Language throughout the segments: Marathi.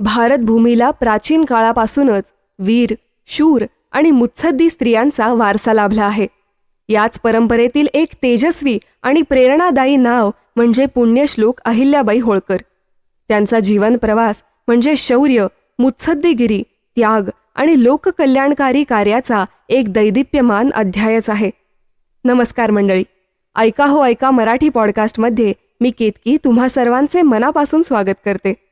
भारतभूमीला प्राचीन काळापासूनच वीर शूर आणि मुत्सद्दी स्त्रियांचा वारसा लाभला आहे. याच परंपरेतील एक तेजस्वी आणि प्रेरणादायी नाव म्हणजे पुण्यश्लोक अहिल्याबाई होळकर. त्यांचा जीवन प्रवास म्हणजे शौर्य मुत्सद्दीगिरी त्याग आणि लोककल्याणकारी कार्याचा एक दैदिप्यमान अध्यायच आहे. नमस्कार मंडळी. ऐका हो ऐका मराठी पॉडकास्टमध्ये मी केतकी तुम्हा सर्वांचे मनापासून स्वागत करते.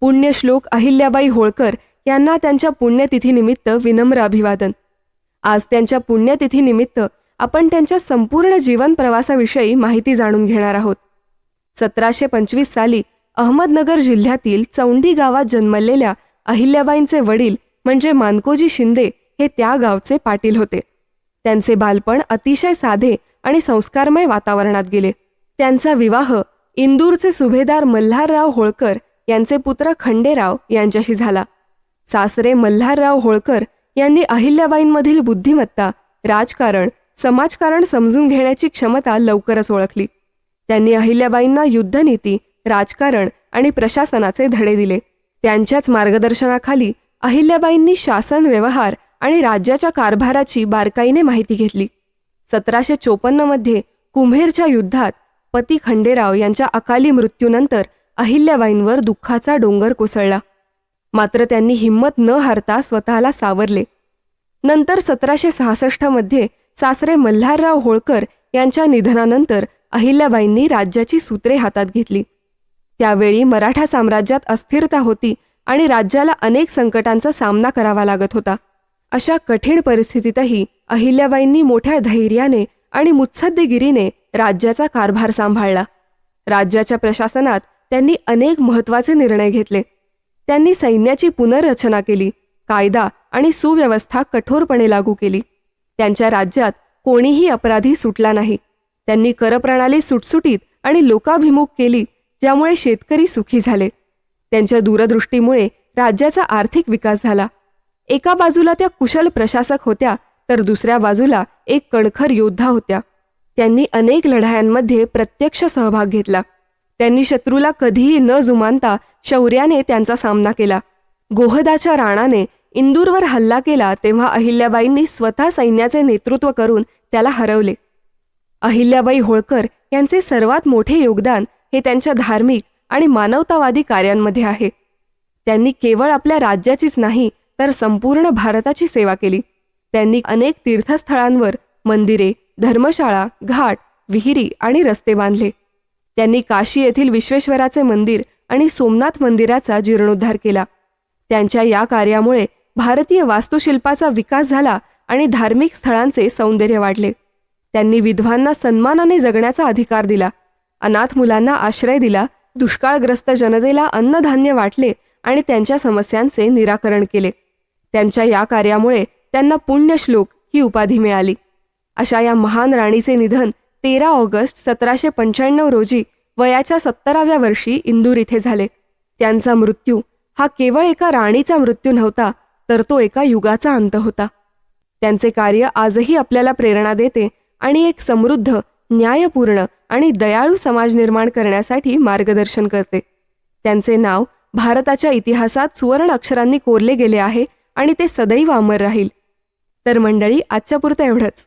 पुण्यश्लोक अहिल्याबाई होळकर यांना त्यांच्या पुण्यतिथीनिमित्त विनम्र अभिवादन. आज त्यांच्या पुण्यतिथीनिमित्त आपण त्यांच्या संपूर्ण जीवन प्रवासाविषयी माहिती जाणून घेणार आहोत. सतराशे पंचवीस साली अहमदनगर जिल्ह्यातील चौंडी गावात जन्मलेल्या अहिल्याबाईंचे वडील म्हणजे मानकोजी शिंदे हे त्या गावचे पाटील होते. त्यांचे बालपण अतिशय साधे आणि संस्कारमय वातावरणात गेले. त्यांचा विवाह इंदूरचे सुभेदार मल्हारराव होळकर यांचे पुत्र खंडेराव यांच्याशी झाला. सासरे मल्हारराव होळकर यांनी अहिल्याबाईंमधील बुद्धिमत्ता राजकारण समाजकारण समजून घेण्याची क्षमता लवकरच ओळखली. त्यांनी अहिल्याबाईंना युद्धनीती राजकारण आणि प्रशासनाचे धडे दिले. त्यांच्याच मार्गदर्शनाखाली अहिल्याबाईंनी शासन व्यवहार आणि राज्याच्या कारभाराची बारकाईने माहिती घेतली. सतराशे चोपन्नमध्ये कुंभेरच्या युद्धात पती खंडेराव यांच्या अकाली मृत्यूनंतर अहिल्याबाईंवर दुःखाचा डोंगर कोसळला. मात्र त्यांनी हिंमत न हारता स्वतःला सावरले. नंतर सतराशे सहासष्टमध्ये सासरे मल्हारराव होळकर यांच्या निधनानंतर अहिल्याबाईंनी राज्याची सूत्रे हातात घेतली. त्यावेळी मराठा साम्राज्यात अस्थिरता होती आणि राज्याला अनेक संकटांचा सामना करावा लागत होता. अशा कठीण परिस्थितीतही अहिल्याबाईंनी मोठ्या धैर्याने आणि मुत्सद्देगिरीने राज्याचा कारभार सांभाळला. राज्याच्या प्रशासनात त्यांनी अनेक महत्त्वाचे निर्णय घेतले. त्यांनी सैन्याची पुनर्रचना केली कायदा आणि सुव्यवस्था कठोरपणे लागू केली. त्यांच्या राज्यात कोणीही अपराधी सुटला नाही. त्यांनी करप्रणाली सुटसुटीत आणि लोकाभिमुख केली ज्यामुळे शेतकरी सुखी झाले. त्यांच्या दूरदृष्टीमुळे राज्याचा आर्थिक विकास झाला. एका बाजूला त्या कुशल प्रशासक होत्या तर दुसऱ्या बाजूला एक कणखर योद्धा होत्या. त्यांनी अनेक लढायांमध्ये प्रत्यक्ष सहभाग घेतला. त्यांनी शत्रूला कधीही न जुमानता शौर्याने त्यांचा सामना केला. गोहदाच्या राणाने इंदूरवर हल्ला केला तेव्हा अहिल्याबाईंनी स्वतः सैन्याचे नेतृत्व करून त्याला हरवले. अहिल्याबाई होळकर यांचे सर्वात मोठे योगदान हे त्यांच्या धार्मिक आणि मानवतावादी कार्यांमध्ये आहे. त्यांनी केवळ आपल्या राज्याचीच नाही तर संपूर्ण भारताची सेवा केली. त्यांनी अनेक तीर्थस्थळांवर मंदिरे धर्मशाळा घाट विहिरी आणि रस्ते बांधले. त्यांनी काशी येथील विश्वेश्वराचे मंदिर आणि सोमनाथ मंदिराचा जीर्णोद्धार केला. त्यांच्या या कार्यामुळे भारतीय वास्तुशिल्पाचा विकास झाला आणि धार्मिक स्थळांचे सौंदर्य वाढले. त्यांनी विधवांना सन्मानाने जगण्याचा अधिकार दिला. अनाथ मुलांना आश्रय दिला. दुष्काळग्रस्त जनतेला अन्नधान्य वाटले आणि त्यांच्या समस्यांचे निराकरण केले. त्यांच्या या कार्यामुळे त्यांना पुण्यश्लोक ही उपाधी मिळाली. अशा या महान राणीचे निधन तेरा ऑगस्ट सतराशे पंच्याण्णव रोजी वयाच्या सत्तराव्या वर्षी इंदूर इथे झाले. त्यांचा मृत्यू हा केवळ एका राणीचा मृत्यू नव्हता तर तो एका युगाचा अंत होता. त्यांचे कार्य आजही आपल्याला प्रेरणा देते आणि एक समृद्ध न्यायपूर्ण आणि दयाळू समाज निर्माण करण्यासाठी मार्गदर्शन करते. त्यांचे नाव भारताच्या इतिहासात सुवर्ण अक्षरांनी कोरले गेले आहे आणि ते सदैव अमर राहील. तर मंडळी आजच्या पुरतं एवढंच.